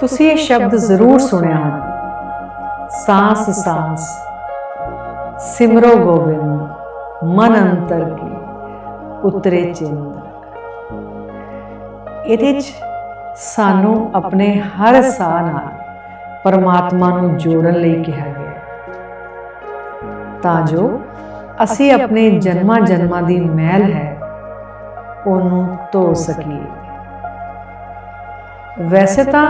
ਤੁਸੀਂ ਇਹ ਸ਼ਬਦ ਜ਼ਰੂਰ ਸੁਣਿਆ ਹੋਣਾ ਸਾਂਸ ਸਾਂਸ ਸਿਮਰੋ ਗੋਬਿੰਦ ਮਨ ਅੰਤਰ ਕੀ ਉਤਰੇ ਚਿੰਦ। ਇਹਦੇ ਚ ਸਾਨੂੰ ਆਪਣੇ ਹਰ ਸਾਹ ਨਾਲ ਪਰਮਾਤਮਾ ਨੂੰ ਜੋੜਨ ਲਈ ਕਿਹਾ ਗਿਆ ਤਾਂ ਜੋ ਅਸੀਂ ਆਪਣੇ ਜਨਮਾਂ ਜਨਮਾਂ ਦੀ ਮੈਲ ਹੈ ਉਹਨੂੰ ਧੋ ਸਕੀਏ। ਵੈਸੇ ਤਾਂ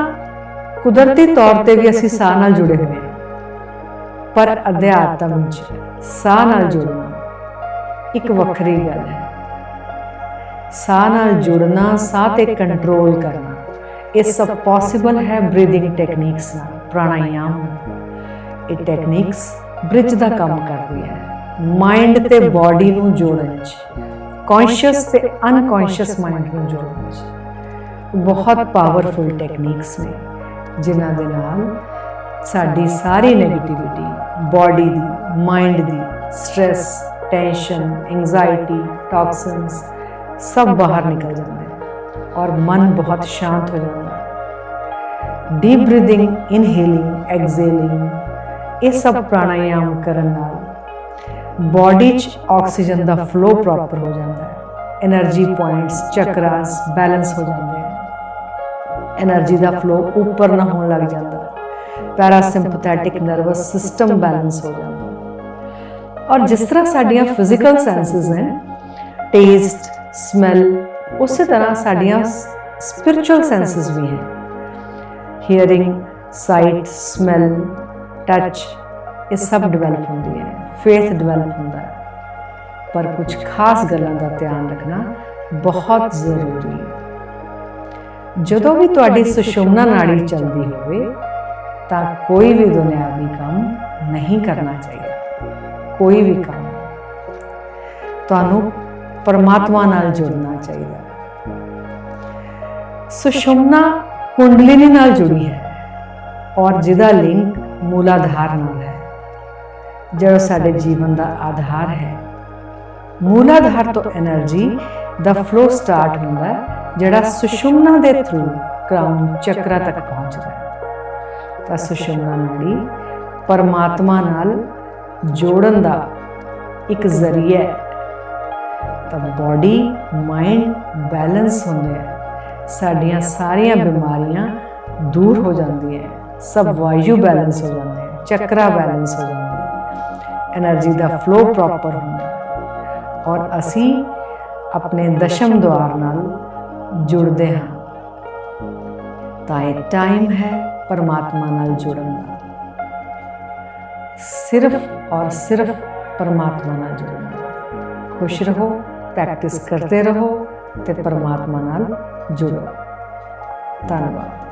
ਕੁਦਰਤੀ ਤੌਰ ਤੇ ਵੀ ਅਸੀਂ ਸਾਹ ਨਾਲ ਜੁੜੇ ਹੋਏ ਹਾਂ। ਪਰ ਅਧਿਆਤਮ ਚ ਸਾਹ ਨਾਲ ਜੁੜਨਾ ਇੱਕ ਵੱਖਰੀ ਗੱਲ ਹੈ। ਸਾਹ ਨਾਲ ਜੁੜਨਾ, ਸਾਹ ਤੇ ਕੰਟਰੋਲ ਕਰਨਾ, ਇਹ ਸਭ ਪੋਸੀਬਲ ਹੈ ਬਰੀਥਿੰਗ ਟੈਕਨੀਕਸ ਨਾਲ, ਪ੍ਰਾਣਾਯਾਮ ਇਹ ਟੈਕਨੀਕਸ ਬ੍ਰਿਜ ਦਾ ਕੰਮ ਕਰਦੀ ਹੈ। ਮਾਈਂਡ ਤੇ ਬਾਡੀ ਨੂੰ ਜੋੜਨ ਚ ਕੌਨਸ਼ੀਅਸ ਤੇ ਅਨਕੌਨਸ਼ੀਅਸ ਮਾਈਂਡ ਨੂੰ ਜੋੜਨ ਚ। ਬਹੁਤ ਪਾਵਰਫੁਲ ਟੈਕਨੀਕਸ ਨੇ। ਜਿਨ੍ਹਾਂ ਦੇ ਨਾਲ ਸਾਡੀ ਸਾਰੀ 네ਗੇਟਿਵਿਟੀ ਬਾਡੀ ਦੀ ਮਾਈਂਡ ਦੀ ਸਟ्रेस ਟੈਨਸ਼ਨ ਐਂਗਜ਼ਾਇਟੀ ਟੌਕਸਿਨਸ ਸਭ ਬਾਹਰ ਨਿਕਲ ਜਾਂਦੇ ਨੇ ਔਰ ਮਨ ਬਹੁਤ ਸ਼ਾਂਤ ਹੋ ਜਾਂਦਾ ਹੈ ਡੀਪ ਬਰੀਥਿੰਗ ਇਨਹੇਲਿੰਗ ਐਕਸਹੇਲਿੰਗ ਇਹ ਸਭ ਪ੍ਰਾਣਾਯਾਮ ਕਰਨ ਨਾਲ ਬਾਡੀ 'ਚ ਆਕਸੀਜਨ ਦਾ ਫਲੋ ਪ੍ਰੋਪਰ ਹੋ ਜਾਂਦਾ ਹੈ એનર્ਜੀ ਪੁਆਇੰਟਸ ਚਕਰਾਸ ਬੈਲੈਂਸ ਹੋ ਜਾਂਦੇ એનર્ਜੀ ਦਾ ਫਲੋ ਉੱਪਰ ਨਾ ਹੋਣ ਲੱਗ ਜਾਂਦਾ। ਪੈਰਾਸਿੰਪੈਥੈਟਿਕ ਨਰਵਸ ਸਿਸਟਮ ਬੈਲੈਂਸ ਹੋ ਜਾਂਦਾ। ਔਰ ਜਿਸ ਤਰ੍ਹਾਂ ਸਾਡੀਆਂ ਫਿਜ਼ੀਕਲ ਸੈਂਸਸ ਨੇ ਟੇਸਟ ਸਮੈਲ ਉਸੇ ਤਰ੍ਹਾਂ ਸਾਡੀਆਂ ਸਪਿਰਚੁਅਲ ਸੈਂਸਸ ਵੀ ਹੈ। ਹੀਅਰਿੰਗ ਸਾਈਟ ਸਮੈਲ ਟੱਚ ਇਹ ਸਭ ਡਿਵੈਲਪ ਹੁੰਦੀ ਹੈ ਫੇਥ ਡਿਵੈਲਪ ਹੁੰਦਾ ਹੈ। ਪਰ ਕੁਝ ਖਾਸ ਗੱਲਾਂ ਦਾ ਧਿਆਨ ਰੱਖਣਾ ਬਹੁਤ ਜ਼ਰੂਰੀ ਹੈ। ਜਦੋਂ ਵੀ ਤੁਹਾਡੀ ਸੁਸ਼ੋਮਨਾ ਨਾੜੀ ਚੱਲਦੀ ਹੋਵੇ, ਤਾਂ ਕੋਈ ਵੀ ਦੁਨਿਆਵੀ ਕੰਮ ਨਹੀਂ ਕਰਨਾ ਚਾਹੀਦਾ। ਕੋਈ ਵੀ ਕੰਮ ਤੁਹਾਨੂੰ ਪਰਮਾਤਮਾ ਨਾਲ ਜੁੜਨਾ ਚਾਹੀਦਾ। ਸੁਸ਼ੋਭਨਾ ਕੁੰਡਲਿਨੀ ਨਾਲ ਜੁੜੀ ਹੈ ਔਰ ਜਿਹਦਾ ਲਿੰਕ ਮੂਲਾਧਾਰ ਨਾਲ ਹੈ। ਜਿਹੜਾ ਸਾਡੇ ਜੀਵਨ ਦਾ ਆਧਾਰ ਹੈ। ਮੂਲਾਧਾਰ ਤੋਂ એનર્ਜੀ ਦਾ ਫਲੋ ਸਟਾਰਟ ਹੁੰਦਾ ਹੈ। ਜਿਹੜਾ ਸੁਸ਼ੁਮਨਾ ਦੇ ਥਰੂ ਕ੍ਰਾਉਨ ਚੱਕਰਾ ਤੱਕ ਪਹੁੰਚਦਾ ਹੈ। ਤਾਂ ਸੁਸ਼ੁਮਨਾ ਨਾੜੀ ਪਰਮਾਤਮਾ ਨਾਲ ਜੋੜਨ ਦਾ ਇੱਕ ਜ਼ਰੀਆ ਹੈ। ਤਾਂ ਬੋਡੀ ਮਾਈਂਡ ਬੈਲੈਂਸ ਹੁੰਦੇ ਹੈ ਸਾਡੀਆਂ ਸਾਰੀਆਂ ਬਿਮਾਰੀਆਂ ਦੂਰ ਹੋ ਜਾਂਦੀਆਂ ਸਭ ਵਾਯੂ ਬੈਲੈਂਸ ਹੋ ਜਾਂਦੇ ਹੈ ਚੱਕਰਾ ਬੈਲੈਂਸ ਹੋ ਜਾਂਦਾ ਆ। એનર્ਜੀ ਦਾ ਫਲੋ ਪ੍ਰੋਪਰ ਹੁੰਦਾ ਔਰ ਅਸੀਂ ਆਪਣੇ ਦਸ਼ਮ ਦਵਾਰ ਨਾਲ ਜੁੜਦੇ ਹਾਂ ਤਾਂ ਇਹ ਟਾਈਮ ਹੈ ਪਰਮਾਤਮਾ ਨਾਲ ਜੁੜਨ ਦਾ ਸਿਰਫ ਔਰ ਸਿਰਫ ਪਰਮਾਤਮਾ ਨਾਲ ਜੁੜਨ ਦਾ ਖੁਸ਼ ਰਹੋ ਪ੍ਰੈਕਟਿਸ ਕਰਦੇ ਰਹੋ ਤੇ ਪਰਮਾਤਮਾ ਨਾਲ ਜੁੜੋ ਧੰਨਵਾਦ